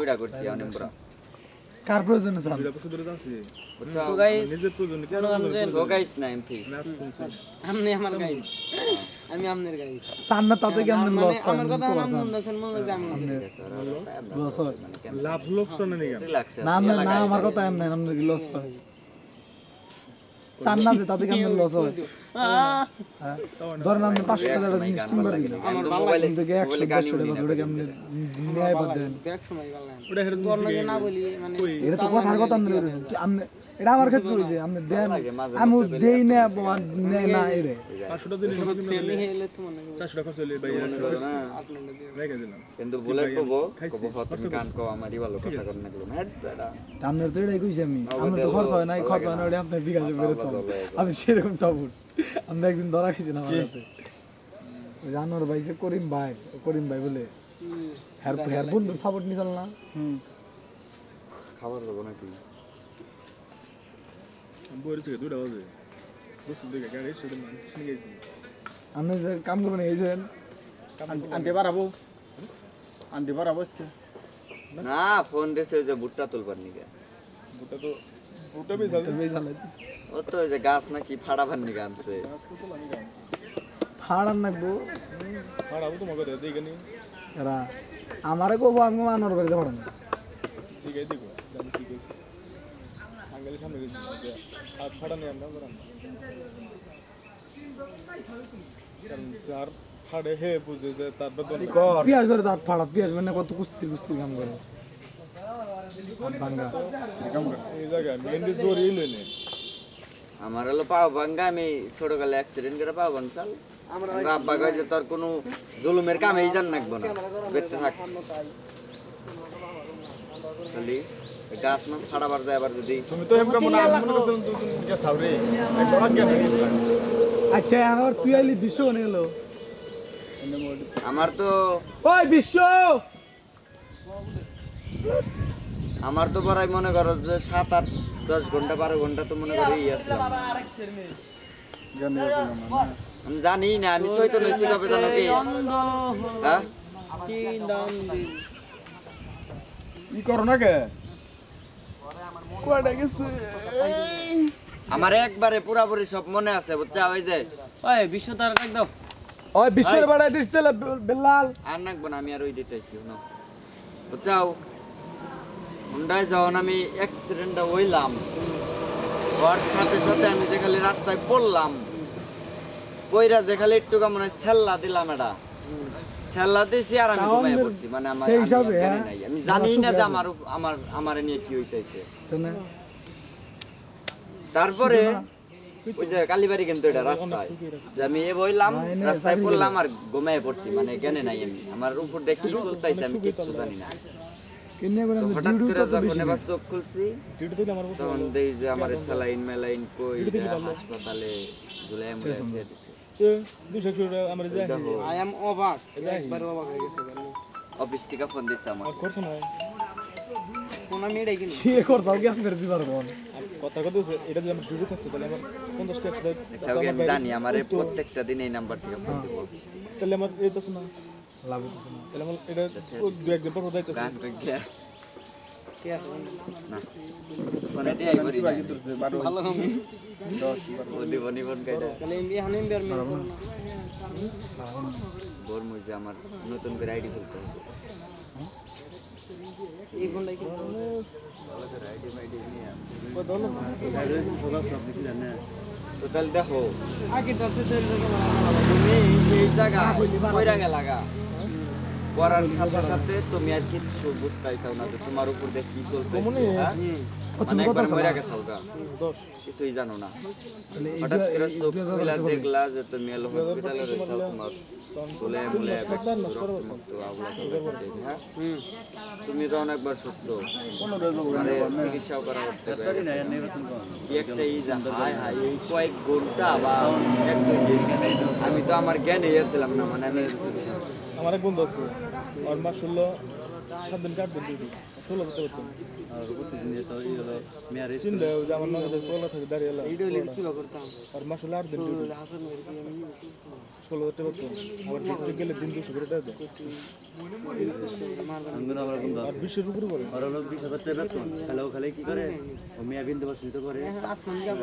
ওইটা করছি অনেকবার কার প্রয়োজনে চান তো গাইস মনে করেন যে সো গাইস না এমপি আপনি আমার গাইস আমি আপনার গাইস চান না তাতে কি আপনি মানে লস আমার কথা নাম শুনতেছেন মনে হয়। যে আমি লস লাভ লোকসানে নিয়ে না না না আমার কথা এমন না লস হয়? চান না যে তাতে কি আপনার লস হয়! হ্যাঁ? ধরেন আপনি পাঁচশো টাকা একটা জিনিস কিনবার কিন্তু একশো দেড়শো টাকা বাদ দেন। বলি মানে এটা তো কথার কথা আপনি বলেছেন। কি আপনি এটা আমার ক্ষেত্রে হয়েছে আপনি দেন আমি দেই না বা নেই না মনে কিন্তু বুলেট পাবো তুমি কান কো আমারই ভালো কথা গেলো হ্যাঁ বেটা আপনার তো এটাই কইছি আমি। আমার তো খরচ হয় নাই খরচ হয় না ওটা আপনার বিকাশে বেরোতে হবে। আমি সেরকম একদিন ধরা খেয়েছি না আমার কাছে ওই ভাই যে করিম ভাই করিম ভাই বলে। হ্যার হ্যার বন্ধুর সাপোর্ট নিয়ে চল না খাবার দেবো নাকি আমি বলেছি দুটা বাজে বসে দেখে গাড়ি সেটা মান নিয়ে গেছি আপনি যে কাম করবেন এই যে আনতে পারাবো আনতে পারাবো আজকে না ফোন দিছে যে ভুট্টা তুলবার নিকে ওটা তো বেশ ও তো যে গাছ নাকি ফাড়াবার নিকে আনছে ফাড়ার নাকবো হারাবো তোমাকে দেখে দেখে নি এরা আমারে কবো আমি মানোর বাড়িতে পড়েন দেখে দেখো জানি ঠিক আছে আঙ্গেলের সামনে গেছি ফাটা আমরা করাম যার ফাড়ে হে বুঝে যে তার বেতন পেঁয়াজ করে দাঁত ফাড়া? পেঁয়াজ মানে কত কুস্তি কুস্তি কাম করে। এই জায়গায় মেহেন্দি জোরই লইলে আমার হলো পাও ভাঙ্গা আমি ছোটকালে অ্যাক্সিডেন্ট করে পাও ভাঙছাল আমার আব্বা কয় যে তোর কোনো জুলুমের কামেই জান নাকবো না বেঁচে থাক। খালি গাছ মাছ ফাড়াবার যায় আবার যদি। তুমি তো এমন মনে মনে করছ তুমি গেছাও রে বড় জ্ঞান আচ্ছা আমার পিয়ালি বিশ্ব বনে গেল আমার তো ওই বিশ্ব! আমার তো পড়াই মনে করো যে সাত আট দশ ঘণ্টা বারো ঘণ্টা তো মনে করো ইয়ে আসলাম আমি জানি না আমি চৈতন্য হয়েছি কবে জানো কি? হ্যাঁ? কি দাম দিই ই করো না কে? আমার একবারে পুরাপুরি সব মনে আছে বুঝছা? ওই যে ওই বিশ্ব তার ডাক দাও। ওই বিশ্বের বাড়াই দিচ্ছে বেলাল আর নাকবো না আমি আর ওই দিতেছি শোনো। বুঝছাও হুন্ডায় যখন আমি অ্যাক্সিডেন্টটা হইলাম হওয়ার সাথে সাথে আমি যে খালি রাস্তায় পড়লাম পইরা যে খালি একটু মনে হয় সেল্লা দিলাম এটা আর আমি ঘুমাই পড়ছি মানে আমার হিসাবে, হ্যাঁ? আমি জানি না যে আমার আমার আমার নিয়ে কি হইতাছে। তারপরে ওই যে কালীবাড়ি কিন্তু এটা রাস্তায়। যে আমি এ বইলাম রাস্তায় পড়লাম আর ঘুমাই পড়ছি মানে জ্ঞানে নাই আমি। আমার উপর দিয়ে কি চলতেছে আমি কিচ্ছু জানি না। চোখ খুলছি টিটি থেকে আমার তখন দেখি যে আমার স্যালাইন মেলাইন কই এটা হাসপাতালে ঝুলাই মুলাই দিয়ে দিছে। দুশো কিলো আমার যাই দেখো আই এম অবাক। একবার অবাক হয়ে গেছে অফিস থেকে ফোন দিছে আমার করছ না? কোন আমি এটাই সে করতাম কি আপনার দিবার কোন কথা কথা এটা যদি আমার ডিউটি থাকতো তাহলে আমার পঞ্চাশ টাকা জানি আমার প্রত্যেকটা দিন এই নাম্বার থেকে ফোন দিব তাহলে আমার এই তো শোনা। লাভ হচ্ছে না। তাহলে আমার এটা দু একদিন পর দায়িত্ব গান কই গিয়া কে আছে না। ফোনে দিয়ে আইবরি না ভালো কম ও দিব নিবন কাইটা তাহলে এমবি এখন এমবি আর মেল করো না বোর মুই আমার নতুন করে আইডি খুলতে হবে। তো দেখো আগে তুমি এই জায়গা গেলাগা পড়ার সাথে সাথে তুমি আর কিচ্ছু বুঝতেইছাও না যে তোমার উপর দিয়ে কি চলতেছে হ্যাঁ? মানে একবার মইরা গেছাও গা। কিছুই জানো না। হঠাৎ করে চোখ খুলে দেখলা যে তুমি এলো হসপিটালে রয়েছাও তোমার চলে মুলে হ্যাঁ তুমি তো অনেকবার সুস্থ। মানে চিকিৎসাও করা করতে পারে কি একটা ই যা হাই হাই এই কয়েক ঘণ্টা বা এক দুই দিন আমি তো আমার জ্ঞানে গেছিলাম না মানে আমি আমার এক বন্ধু আছে। আর মাস ষোলো সাত দিন দিন ডিউটি। ষোলো করতে পারতাম আর প্রতিদিন যে তো ই হলো মেয়ারে চিনলে যে আমার নগদ পয়লা থাকে দাঁড়িয়ে এলাম এইটা হলে কিবা করতাম। আর মাস ষোলো আট দিন ষোলো করতে পারতাম আবার দেখতে গেলে দিন দুশো করে দেয়। আর বিশের উপরে করে। আর হলো বিশ হাজার টাকা খালেও খালে কি করে? মেয়া বিন্দু করে। আসমান যাব।